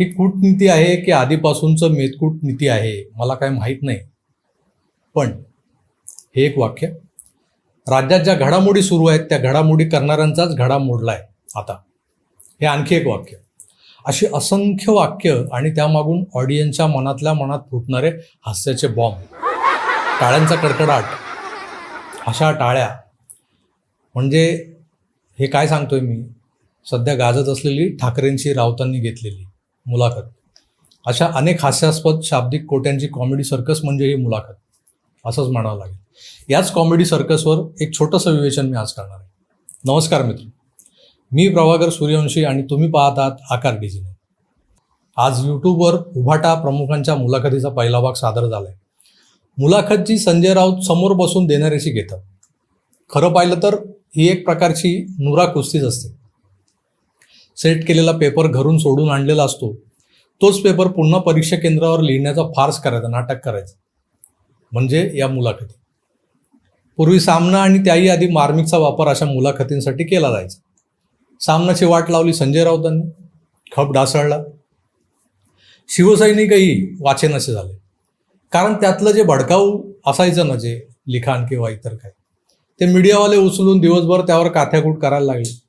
ही कूटनीती आहे की आधीपासूनचं मेतकूट नीती आहे मला काय माहीत नाही. पण हे एक वाक्य राज्यात ज्या घडामोडी सुरू आहेत त्या घडामोडी करणाऱ्यांचाच घडा आहे आता. हे आणखी एक वाक्य. अशी असंख्य वाक्य आणि त्यामागून ऑडियन्सच्या मनातल्या मनात फुटणारे हास्याचे बॉम्ब टाळ्यांचा कडकडाट. अशा टाळ्या. म्हणजे हे काय सांगतोय मी? सध्या गाजत असलेली ठाकरेंची राऊतांनी घेतलेली. मुलाखत. अशा अनेक हास्यास्पद शाब्दिक कोट्यांची कॉमेडी सर्कस म्हणजे ही मुलाखत. असंच म्हणावं लागेल. याच कॉमेडी सर्कसवर एक छोटंसं विवेचन मी आज करणार आहे. नमस्कार मित्र. मी प्रभाकर सूर्यवंशी आणि तुम्ही पाहत आहात आकार डिझिने आज यूट्यूबवर उभाटा प्रमुखांच्या मुलाखतीचा पहिला भाग सादर झाला आहे मुलाखत जी संजय राऊत समोर बसून देणाऱ्याशी घेतात. खरं पाहिलं तर ही एक प्रकारची नुरा कुस्तीच असते. सेट केलेला पेपर घरून सोडून आणलेला असतो तोच पेपर पुन्हा परीक्षा केंद्रावर लिहिण्याचा फार्स करायचा नाटक करायचं. म्हणजे या मुलाखती. पूर्वी सामना आणि त्याही आधी मार्मिकचा वापर अशा मुलाखतींसाठी केला जायचा. सामनाची वाट लावली संजय राऊतांनी खप ढासळला. शिवसैनिकही वाचेनासे झाले. कारण त्यातलं जे भडकाऊ असायचं ना जे लिखाण किंवा इतर काय ते मीडियावाले उचलून दिवसभर त्यावर काथ्याकूट करायला लागले.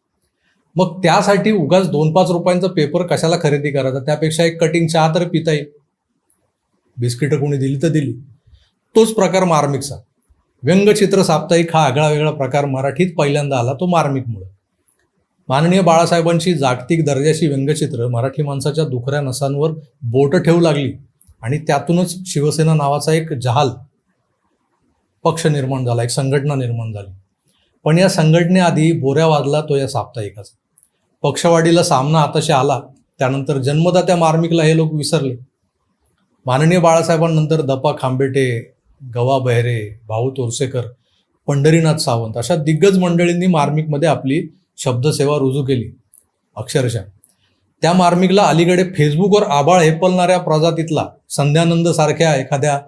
मग त्यासाठी उगाच दोन पाच रुपयांचा पेपर कशाला खरेदी करायचा? त्यापेक्षा एक कटिंग चहा तर पिता येईल. बिस्किटं कोणी दिली तर दिली. तोच प्रकार मार्मिकचा. व्यंगचित्र साप्ताहिक हा आगळा वेगळा प्रकार मराठीत पहिल्यांदा आला तो मार्मिकमुळे. माननीय बाळासाहेबांची जागतिक दर्जाची व्यंगचित्र मराठी माणसाच्या दुखऱ्या नसांवर बोट ठेवू लागली आणि त्यातूनच शिवसेना नावाचा एक जहाल पक्ष निर्माण झाला एक संघटना निर्माण झाली. पण या संघटनेआधी बोऱ्या वाजला तो या साप्ताहिकाचा. पक्षवाढीला सामना आताशी आला त्यानंतर जन्मदात्या मार्मिकला हे लोक विसरले. माननीय बाळासाहेबांनंतर दपा खांबेटे गवा बहरे भाऊ तोरसेकर पंढरीनाथ सावंत अशा दिग्गज मंडळींनी मार्मिकमध्ये आपली शब्दसेवा रुजू केली. अक्षरशः. त्या मार्मिकला अलीकडे फेसबुकवर आबाळ हेपलणाऱ्या प्रजातीतला संध्यानंद सारख्या एखाद्या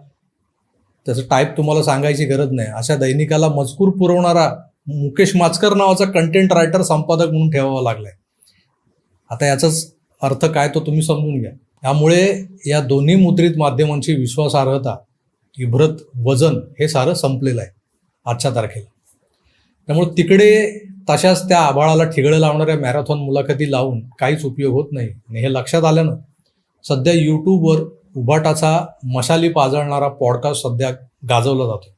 त्याचं टाईप तुम्हाला सांगायची गरज नाही अशा दैनिकाला मजकूर पुरवणारा मुकेश माचकर नावाचा कंटेंट रायटर संपादक म्हणून ठेवावा लागलाय. आता याचाच अर्थ काय तो तुम्ही समजून घ्या. त्यामुळे या दोन्ही मुद्रित माध्यमांची विश्वासार्हता इब्रत वजन हे सारं संपलेलं आहे आजच्या तारखेला. त्यामुळे तिकडे तशाच त्या आभाळाला ठिगळं लावणाऱ्या मॅरेथॉन मुलाखती लावून काहीच उपयोग होत नाही. आणि हे लक्षात आल्यानं सध्या यूट्यूबवर उभाटाचा मशाली पाजळणारा पॉडकास्ट सध्या गाजवला जातो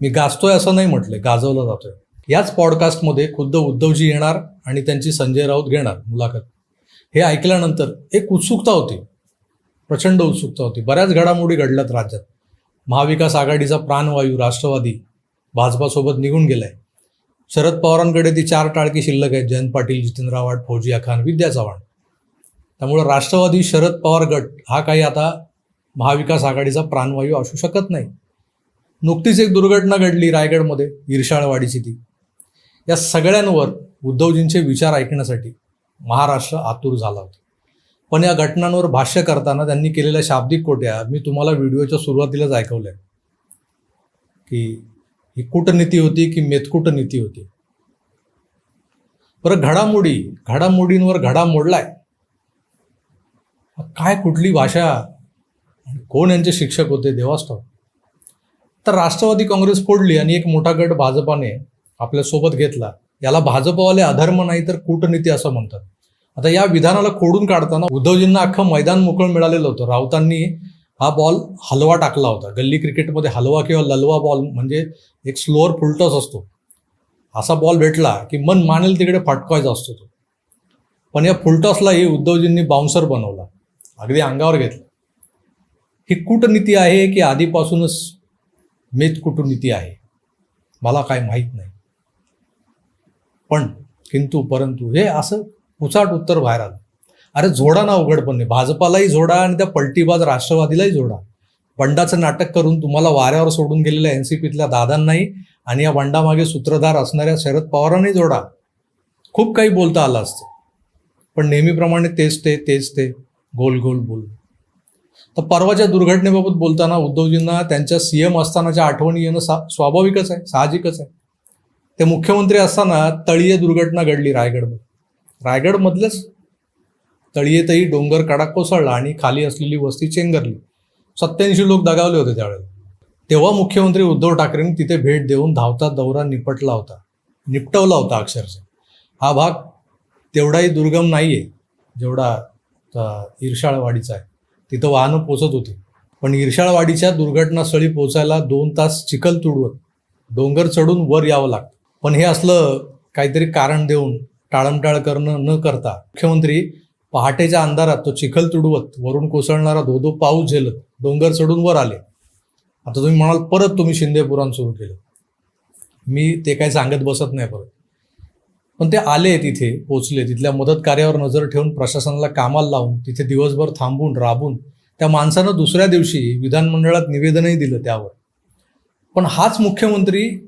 मी गाजतोय असं नाही म्हटलंय गाजवला जातोय. याच पॉडकास्टमध्ये खुद्द उद्धवजी येणार आणि त्यांची संजय राऊत घेणार मुलाखत. हे ऐकल्यानंतर एक उत्सुकता होती. प्रचंड उत्सुकता होती. बऱ्याच घडामोडी घडल्यात राज्यात. महाविकास आघाडीचा प्राणवायू राष्ट्रवादी भाजपासोबत निघून गेलाय. शरद पवारांकडे ती चार टाळकी शिल्लक आहेत. जयंत पाटील जितेंद्र आव्हाड फौजिया खान विद्या चव्हाण. त्यामुळं राष्ट्रवादी शरद पवार गट हा काही आता महाविकास आघाडीचा प्राणवायू असू शकत नाही. नुकतीच एक दुर्घटना घडली रायगडमध्ये इर्षाळवाडीची ती. या सगळ्यांवर उद्धवजींचे विचार ऐकण्यासाठी महाराष्ट्र आतुर झाला होता. पण या घटनांवर भाष्य करताना त्यांनी केलेल्या शाब्दिक कोट्या मी तुम्हाला व्हिडिओच्या सुरुवातीलाच ऐकवल्या की ही कूटनीती होती की मेतकूट नीती होती. बरं घडामोडी घडामोडींवर घडा मोडलाय. काय कुठली भाषा कोण यांचे शिक्षक होते देवास्थान तर राष्ट्रवादी काँग्रेस फोडली आणि एक मोठा गट भाजपाने आपल्यासोबत घेतला. याला भाजपवाले अधर्म नाही तर कूटनीती असं म्हणतात. आता या विधानाला खोडून काढताना उद्धवजींना अख्खं मैदान मोकळं मिळालेलं होतं. राऊतांनी हा बॉल हलवा टाकला होता. गल्ली क्रिकेटमध्ये हलवा किंवा ललवा बॉल म्हणजे एक स्लोअर फुलटॉस असतो. असा बॉल भेटला की मन मानेल तिकडे फटकायचा असतो तो. पण या फुलटॉसलाही उद्धवजींनी बाउन्सर बनवला. अगदी अंगावर घेतलं. ही कूटनीती आहे की आधीपासूनच मेच कुटुनीती आहे? मला काय माहीत नाही. पण किंतु परंतु हे असं पुचाट उत्तर बाहेर आलं. अरे जोडा ना उघडपणे भाजपालाही जोडा आणि त्या पलटीबाज राष्ट्रवादीलाही जोडा. बंडाचं नाटक करून तुम्हाला वाऱ्यावर सोडून गेलेल्या एन सी पीतल्या दादांनाही आणि या बंडामागे सूत्रधार असणाऱ्या शरद पवारांनाही जोडा. खूप काही बोलता आलं असतं. पण नेहमीप्रमाणे तेच ते तेच ते गोल गोल बोल तर परवाच्या दुर्घटनेबाबत बोलताना उद्धवजींना त्यांच्या सीएम असतानाच्या आठवणी येणं सा स्वाभाविकच आहे साहजिकच आहे. ते मुख्यमंत्री असताना तळीय दुर्घटना घडली रायगडमध्ये. रायगडमधलंच तळियेतही डोंगर कडा कोसळला आणि खाली असलेली वस्ती चेंगरली. सत्याऐंशी लोक दगावले होते त्यावेळेला तेव्हा मुख्यमंत्री उद्धव ठाकरेंनी तिथे भेट देऊन धावता दौरा निपटला होता. निपटवला होता अक्षरशः. हा भाग तेवढाही दुर्गम नाही आहे जेवढा ईर्षाळवाडीचा आहे. तिथं वाहनं पोचत होती. पण ईर्षाळवाडीच्या दुर्घटनास्थळी पोचायला दोन तास चिखल तुडवत डोंगर चढून वर यावं लागतं. पण हे असलं काहीतरी कारण देऊन टाळमटाळ करणं न करता मुख्यमंत्री पहाटेच्या अंधारात तो चिखल तुडवत वरून कोसळणारा धोधो पाऊस झेलत डोंगर चढून वर आले. आता तुम्ही म्हणाल परत तुम्ही शिंदे पुराण सुरू केलं. मी ते काही सांगत बसत नाही परत. पण ते आले तिथे पोचले तिथल्या मदत कार्यावर नजर ठेवून प्रशासनाला कामाला लावून तिथे दिवसभर थांबून राबून त्या माणसानं दुसऱ्या दिवशी विधानमंडळात निवेदनही दिलं त्यावर. पण हाच मुख्यमंत्री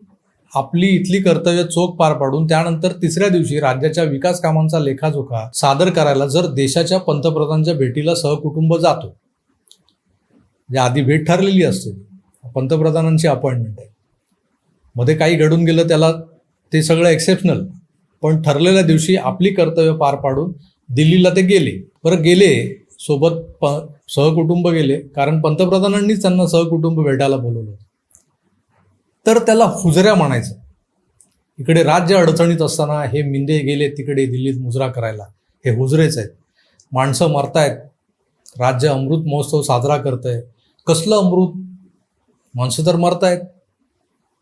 आपली इथली कर्तव्य चोख पार पाडून त्यानंतर तिसऱ्या दिवशी राज्याच्या विकास कामांचा लेखाजोखा सादर करायला जर देशाच्या पंतप्रधानांच्या भेटीला सहकुटुंब जातो. जे आधी भेट ठरलेली असते. पंतप्रधानांची अपॉइंटमेंट आहे. मध्ये काही घडून गेलं त्याला ते सगळं एक्सेप्शनल पण ठरलेल्या दिवशी आपली कर्तव्य पार पाडून दिल्लीला ते गेले. बरं गेले सोबत प सहकुटुंब गेले. कारण पंतप्रधानांनीच त्यांना सहकुटुंब भेटायला बोलवलं होतं. तर त्याला हुजऱ्या म्हणायचं. इकडे राज्य अडचणीत असताना हे मिंदे गेले तिकडे दिल्लीत मुजरा करायला. हे हुजरेच आहेत. माणसं मरतायत. राज्य अमृत महोत्सव साजरा करतंय. कसलं अमृत? माणसं तर मरतायत.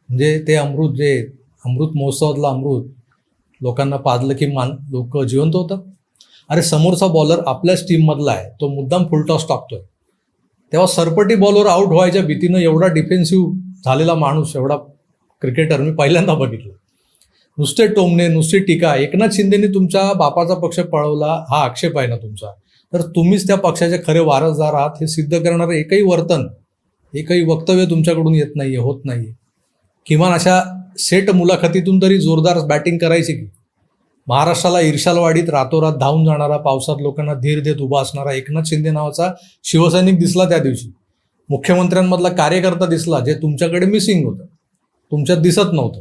म्हणजे ते अमृत जे अमृत महोत्सवातलं अमृत लोकांना पाजलं की मान लोक जिवंत होतं. अरे समोरचा बॉलर आपल्याच टीममधला आहे. तो मुद्दाम फुलटॉस टाकतोय. तेव्हा सरपटी बॉलवर आउट व्हायच्या भीतीनं एवढा डिफेन्सिव्ह झालेला माणूस एवढा क्रिकेटर मी पहिल्यांदा बघितला. नुसते टोमणे नुसती टीका. एकनाथ शिंदेनी तुमच्या बापाचा पक्ष पळवला हा आक्षेप आहे ना तुमचा. तर तुम्हीच त्या पक्षाचे खरे वारसदार आहात हे सिद्ध करणारं एकही वर्तन एकही वक्तव्य तुमच्याकडून येत नाहीये होत नाहीये. किमान अशा सेट मुलाखतीतून तरी जोरदार बॅटिंग करायची की. महाराष्ट्राला ईर्षालवाडीत रातोरात धावून जाणारा पावसात लोकांना धीर देत उभा असणारा एकनाथ शिंदे नावाचा शिवसैनिक दिसला त्या दिवशी. मुख्यमंत्र्यांमधला कार्यकर्ता दिसला जे तुमच्याकडे मिसिंग होतं. तुमच्यात दिसत नव्हतं.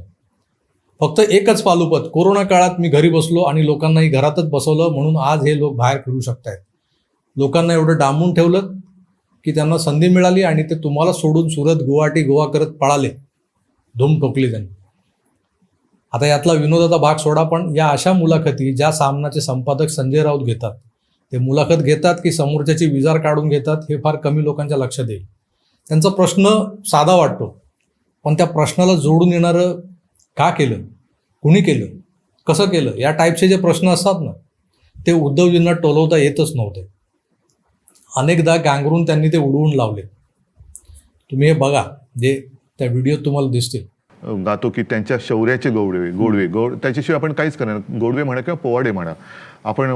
फक्त एकच पालुपत कोरोना काळात मी घरी बसलो आणि लोकांनाही घरातच बसवलं म्हणून आज हे लोक बाहेर फिरू शकतायत. लोकांना एवढं डांबून ठेवलं की त्यांना संधी मिळाली आणि ते तुम्हाला सोडून सुरत गुवाहाटी गोवा करत पळाले. धूम ठोकली त्यांनी. आता यातला विनोदाचा भाग सोडा पण या अशा मुलाखती ज्या सामनाचे संपादक संजय राऊत घेतात ते मुलाखत घेतात की समोरच्याची विजार काढून घेतात हे फार कमी लोकांच्या लक्षात येईल. त्यांचा प्रश्न साधा वाटतो पण त्या प्रश्नाला जोडून येणारं का केलं? कुणी केलं? कसं केलं? या टाईपचे जे प्रश्न असतात ना ते उद्धवजींना टोलवता येतच नव्हते. अनेकदा गांगरून त्यांनी ते उडवून लावले. तुम्ही हे बघा जे त्या व्हिडिओत तुम्हाला दिसतील. गातो की त्यांच्या शौर्याचे गोडवे गोडवे. गोड त्याच्याशिवाय आपण काहीच करणार गोडवे म्हणा किंवा पोवाडे म्हणा. आपण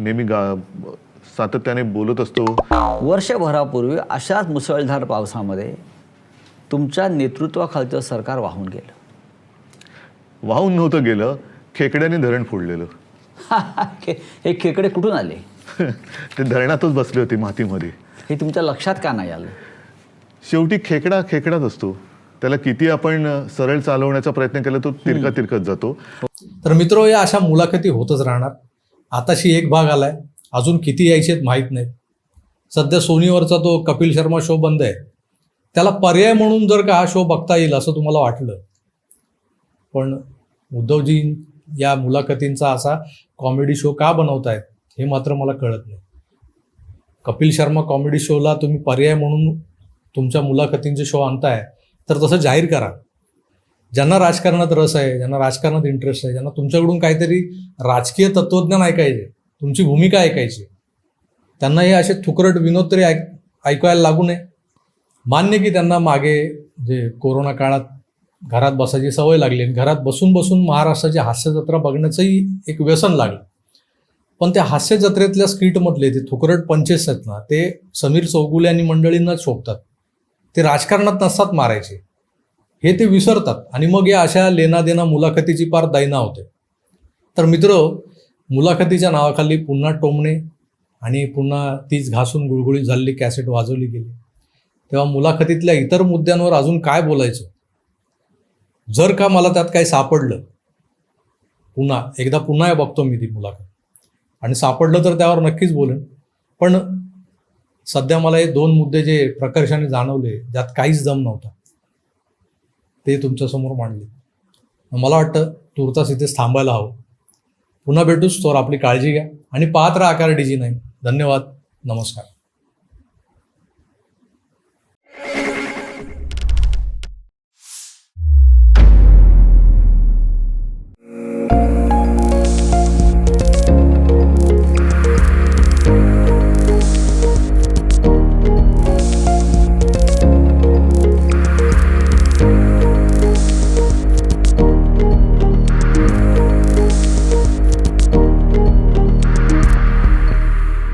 नेहमी गा सातत्याने बोलत असतो. वर्षभरापूर्वी अशाच मुसळधार पावसामध्ये तुमच्या नेतृत्वाखालचं सरकार वाहून गेलं. वाहून नव्हतं गेलं खेकड्याने धरण फोडलेलं. हे खेकडे कुठून आले? ते धरणातच बसले होते मातीमध्ये. हे तुमच्या लक्षात का नाही आलं? शेवटी खेकडा खेकडाच असतो. त्याला किती आपण सरळ चालवण्याचा प्रयत्न केला तो तिरका तिरकत जातो. तर मित्र या अशा मुलाखती होतच राहणार. आताशी एक भाग आलाय. अजून किती यायचे आहेत माहीत नाही. सध्या सोनीवरचा तो कपिल शर्मा शो बंद आहे. त्याला पर्याय म्हणून जर का हा शो बघता येईल असं तुम्हाला वाटलं. पण उद्धवजी या मुलाखतींचा असा कॉमेडी शो का बनवतायत हे मात्र मला कळत नाही. कपिल शर्मा कॉमेडी शोला तुम्ही पर्याय म्हणून तुमच्या मुलाखतींचे शो आणताय तर तसं जाहीर करा. ज्यांना राजकारणात रस आहे ज्यांना राजकारणात इंटरेस्ट आहे ज्यांना तुमच्याकडून काहीतरी राजकीय तत्वज्ञान ऐकायचे तुमची भूमिका ऐकायची त्यांना हे असे थुकरट विनोद तरी ऐक ऐकायला लागू नये. मान्य की त्यांना मागे जे कोरोना काळात घरात बसायची सवय लागली आणि घरात बसून बसून महाराष्ट्राची हास्यजत्रा बघण्याचंही एक व्यसन लागलं. पण त्या हास्य जत्रेतल्या स्किटमधले ते थुकरट पंचेस आहेत ना ते समीर चौगुले आणि मंडळींनाच शोभतात. ते राजकारणात नसतात मारायचे. हे ते विसरतात. आणि मग या अशा लेनादेना मुलाखतीची पार दैना होते. तर मित्र मुलाखतीच्या नावाखाली पुन्हा टोमणे आणि पुन्हा तीच घासून गुळगुळीत झालेली कॅसेट वाजवली गेली. तेव्हा मुलाखतीतल्या इतर मुद्द्यांवर अजून काय बोलायचं? जर का मला त्यात काही सापडलं पुन्हा एकदा पुन्हा बघतो मी ती मुलाखत. आणि सापडलं तर त्यावर नक्कीच बोलेन. पण सध्या मला हे दोन मुद्दे जे प्रकर्षाने जाणवले ज्यात काहीच दम नव्हता. ते तुमच्यासमोर मांडले. मला वाटतं तुर्तास इथेच थांबायला हवं. पुन्हा भेटूच तर आपली काळजी घ्या आणि पात्र राहा आकार डिजी नाही धन्यवाद. नमस्कार.